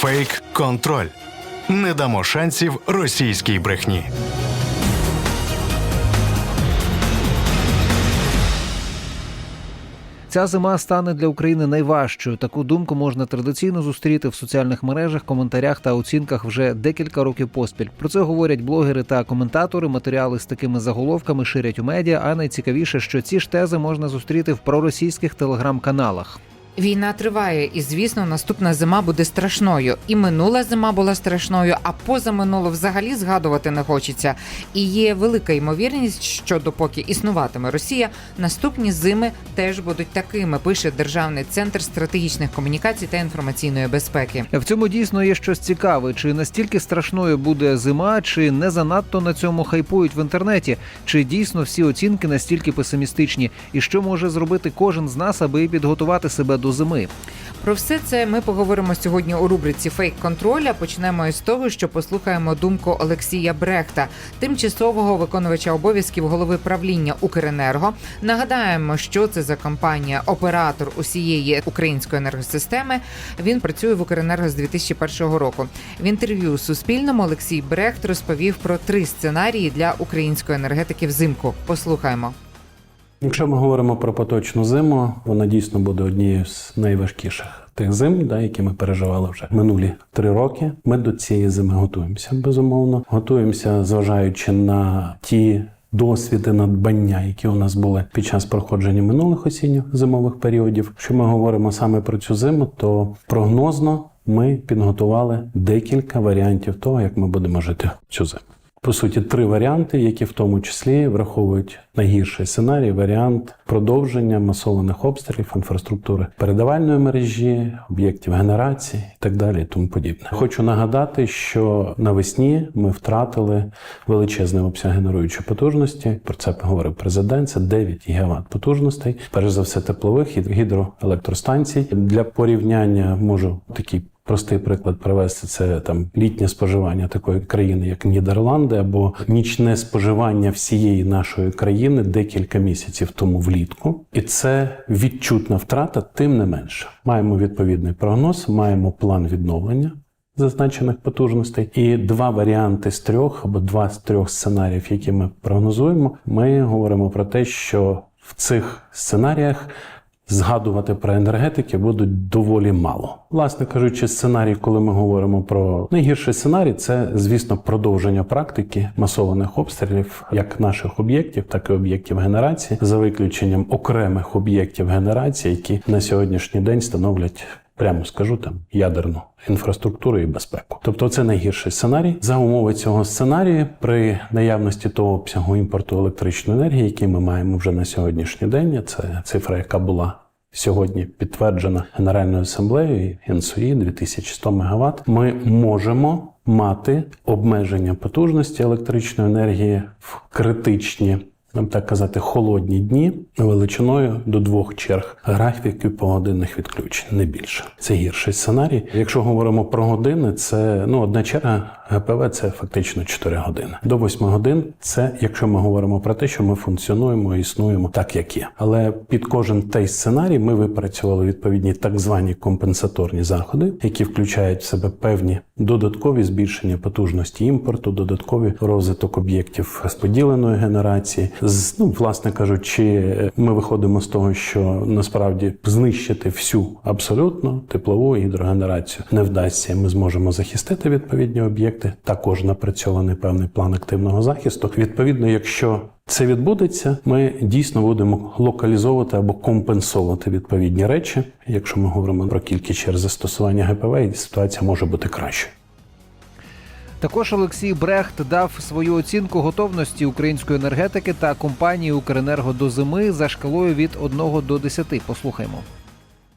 Фейк контроль. Не дамо шансів російській брехні. Ця зима стане для України найважчою. Таку думку можна традиційно зустріти в соціальних мережах, коментарях та оцінках вже декілька років поспіль. Про це говорять блогери та коментатори. Матеріали з такими заголовками ширять у медіа. А найцікавіше, що ці ж тези можна зустріти в проросійських телеграм-каналах. Війна триває, і звісно, наступна зима буде страшною. І минула зима була страшною, а позаминулу взагалі згадувати не хочеться. І є велика ймовірність, що допоки існуватиме Росія, наступні зими теж будуть такими. Пише Державний центр стратегічних комунікацій та інформаційної безпеки. В цьому дійсно є щось цікаве. Чи настільки страшною буде зима, чи не занадто на цьому хайпують в інтернеті? Чи дійсно всі оцінки настільки песимістичні? І що може зробити кожен з нас, аби підготувати себе до зими? Про все це ми поговоримо сьогодні у рубриці Фейк контроля. Почнемо із того, що послухаємо думку Олексія Брехта, тимчасового виконувача обов'язків голови правління Укренерго. Нагадаємо, що це за компанія, оператор усієї української енергосистеми. Він працює в Укренерго з 2001 року. В інтерв'ю Суспільному Олексій Брехт розповів про три сценарії для української енергетики взимку. Послухаємо. Якщо ми говоримо про поточну зиму, вона дійсно буде однією з найважкіших тих зим, да, які ми переживали вже минулі три роки. Ми до цієї зими готуємося, безумовно. Готуємося, зважаючи на ті досвіди надбання, які у нас були під час проходження минулих осінньо-зимових періодів. Якщо ми говоримо саме про цю зиму, то прогнозно ми підготували декілька варіантів того, як ми будемо жити цю зиму. По суті, три варіанти, які в тому числі враховують найгірший сценарій, варіант продовження масованих обстрілів інфраструктури передавальної мережі, об'єктів генерації і так далі, і тому подібне. Хочу нагадати, що навесні ми втратили величезний обсяг генеруючої потужності. Про це говорив президент. Це 9 ГВт потужностей, перш за все теплових гідроелектростанцій. Для порівняння можу такі Простий приклад привести це там літнє споживання такої країни, як Нідерланди, або нічне споживання всієї нашої країни декілька місяців тому влітку, і це відчутна втрата, тим не менше. Маємо відповідний прогноз, маємо план відновлення. Зазначених потужностей і два варіанти з трьох або два з трьох сценаріїв, які ми прогнозуємо. Ми говоримо про те, що в цих сценаріях згадувати про енергетики будуть доволі мало. Власне кажучи, сценарій, коли ми говоримо про найгірший сценарій, це звісно продовження практики масованих обстрілів як наших об'єктів, так і об'єктів генерації, за виключенням окремих об'єктів генерації, які на сьогоднішній день становлять. Прямо скажу там ядерну інфраструктуру і безпеку. Тобто це найгірший сценарій. За умови цього сценарію, при наявності того обсягу імпорту електричної енергії, який ми маємо вже на сьогоднішній день, це цифра, яка була сьогодні підтверджена Генеральною асамблеєю НСУІ 2100 МВт, Ми можемо мати обмеження потужності електричної енергії в критичні нам так казати, холодні дні величиною до двох черг графіків погодинних відключень, не більше. Це гірший сценарій. Якщо говоримо про години, це ну одна черга ГПВ це фактично 4 години. До 8 годин це якщо ми говоримо про те, що ми функціонуємо і існуємо так, як є. Але під кожен той сценарій ми випрацювали відповідні так звані компенсаторні заходи, які включають в себе певні додаткові збільшення потужності імпорту, додаткові розвиток об'єктів розподіленої генерації. З ну, власне кажучи, ми виходимо з того, що насправді знищити всю абсолютно теплову гідрогенерацію не вдасться. Ми зможемо захистити відповідні об'єкти. Також напрацьований певний план активного захисту. Відповідно, якщо це відбудеться, ми дійсно будемо локалізовувати або компенсувати відповідні речі. Якщо ми говоримо про кількість через застосування ГПВ, ситуація може бути кращою. Також Олексій Брехт дав свою оцінку готовності української енергетики та компанії Укренерго до зими за шкалою від 1 до 10. Послухаймо.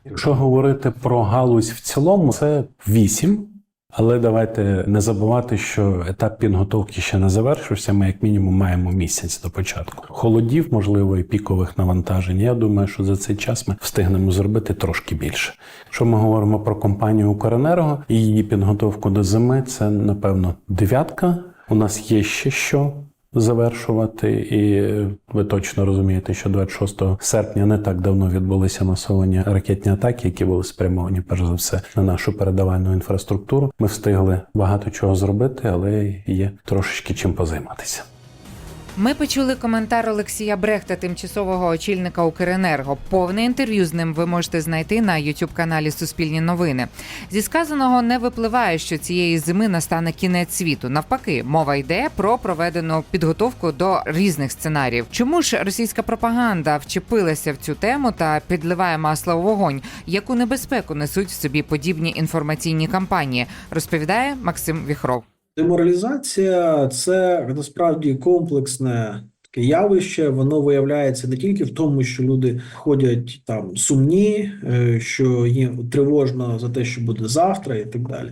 Якщо говорити про галузь в цілому, це 8. Але давайте не забувати, що етап підготовки ще не завершився. Ми, як мінімум, маємо місяць до початку. Холодів, можливо, і пікових навантажень. Я думаю, що за цей час ми встигнемо зробити трошки більше. Якщо ми говоримо про компанію Укренерго і її підготовку до зими, це напевно дев'ятка. У нас є ще що завершувати, і ви точно розумієте, що 26 серпня не так давно відбулися масовані ракетні атаки, які були спрямовані перш за все на нашу передавальну інфраструктуру. Ми встигли багато чого зробити, але є трошечки чим позайматися. Ми почули коментар Олексія Брехта, тимчасового очільника Укренерго. Повне інтерв'ю з ним ви можете знайти на youtube каналі Суспільні новини. Зі сказаного не випливає, що цієї зими настане кінець світу. Навпаки, мова йде про проведену підготовку до різних сценаріїв. Чому ж російська пропаганда вчепилася в цю тему та підливає масло в вогонь? Яку небезпеку несуть в собі подібні інформаційні кампанії? Розповідає Максим Віхров. Деморалізація це насправді комплексне таке явище. Воно виявляється не тільки в тому, що люди ходять там сумні, е, що їм тривожно за те, що буде завтра, і так далі,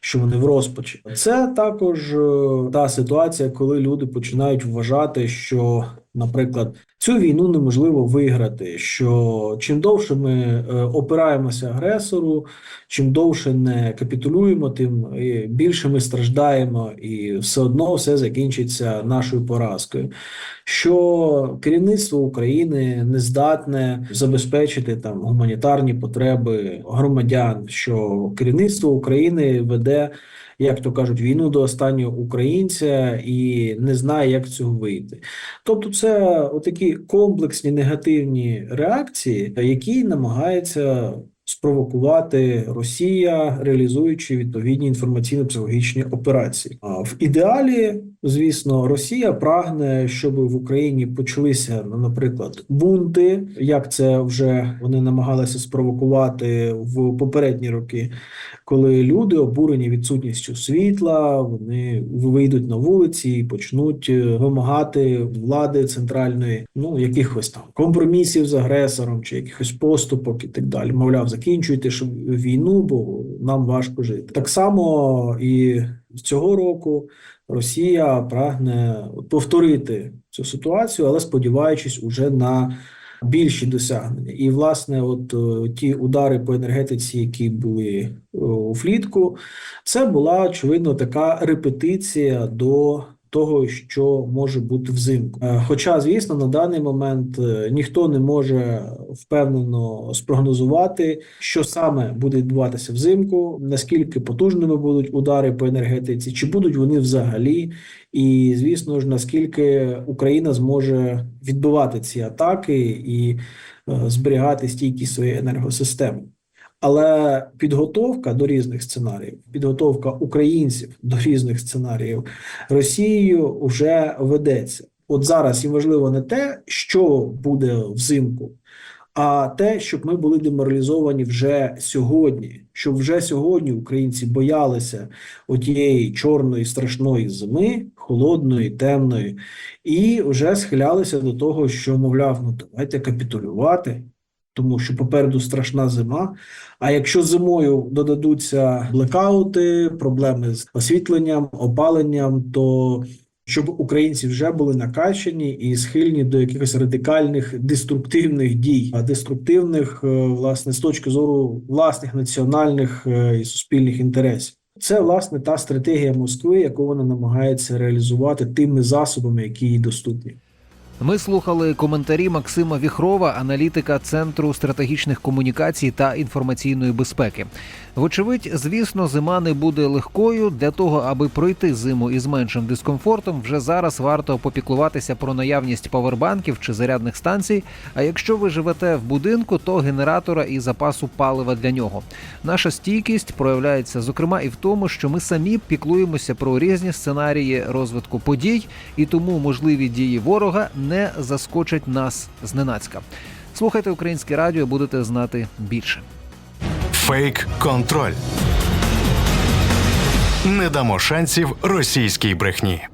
що вони в розпачі. Це також е, та ситуація, коли люди починають вважати, що, наприклад, цю війну неможливо виграти. Що чим довше ми е, опираємося агресору, чим довше не капітулюємо, тим е, більше ми страждаємо, і все одно все закінчиться нашою поразкою. Що керівництво України не здатне забезпечити там гуманітарні потреби громадян, що керівництво України веде. Як то кажуть, війну до останнього українця і не знає, як цього вийти. Тобто, це отакі комплексні негативні реакції, які намагається спровокувати Росія, реалізуючи відповідні інформаційно-психологічні операції. А в ідеалі, звісно, Росія прагне, щоб в Україні почалися, ну, наприклад, бунти, як це вже вони намагалися спровокувати в попередні роки, коли люди обурені відсутністю світла, вони вийдуть на вулиці і почнуть е, вимагати влади центральної, ну якихось там компромісів з агресором чи якихось поступок і так далі. Мовляв, закінчуйте щоб війну, бо нам важко жити. Так само і цього року Росія прагне повторити цю ситуацію, але сподіваючись уже на більші досягнення. І, власне, от е, ті удари по енергетиці, які були е, у флітку, це була очевидно така репетиція до. Того, що може бути взимку, Е, хоча, звісно, на даний момент е, ніхто не може впевнено спрогнозувати, що саме буде відбуватися взимку, наскільки потужними будуть удари по енергетиці, чи будуть вони взагалі, і звісно ж, наскільки Україна зможе відбивати ці атаки і е, зберігати стійкість своєї енергосистеми. Але підготовка до різних сценаріїв, підготовка українців до різних сценаріїв Росією вже ведеться. От зараз їм важливо не те, що буде взимку, а те, щоб ми були деморалізовані вже сьогодні, щоб вже сьогодні українці боялися отієї чорної страшної зими, холодної, темної, і вже схилялися до того, що мовляв, ну давайте капітулювати. Тому що попереду страшна зима. А якщо зимою додадуться блекаути, проблеми з освітленням, опаленням, то щоб українці вже були накачані і схильні до якихось радикальних деструктивних дій, а деструктивних, е, власне, з точки зору власних національних е, і суспільних інтересів. Це власне та стратегія Москви, яку вона намагається реалізувати тими засобами, які їй доступні. Ми слухали коментарі Максима Віхрова, аналітика Центру стратегічних комунікацій та інформаційної безпеки. Вочевидь, звісно, зима не буде легкою. Для того, аби пройти зиму із меншим дискомфортом, вже зараз варто попіклуватися про наявність павербанків чи зарядних станцій. А якщо ви живете в будинку, то генератора і запасу палива для нього. Наша стійкість проявляється зокрема і в тому, що ми самі піклуємося про різні сценарії розвитку подій, і тому можливі дії ворога заскочать нас зненацька. Слухайте українське радіо, будете знати більше. Фейк-контроль. Не дамо шансів російській брехні.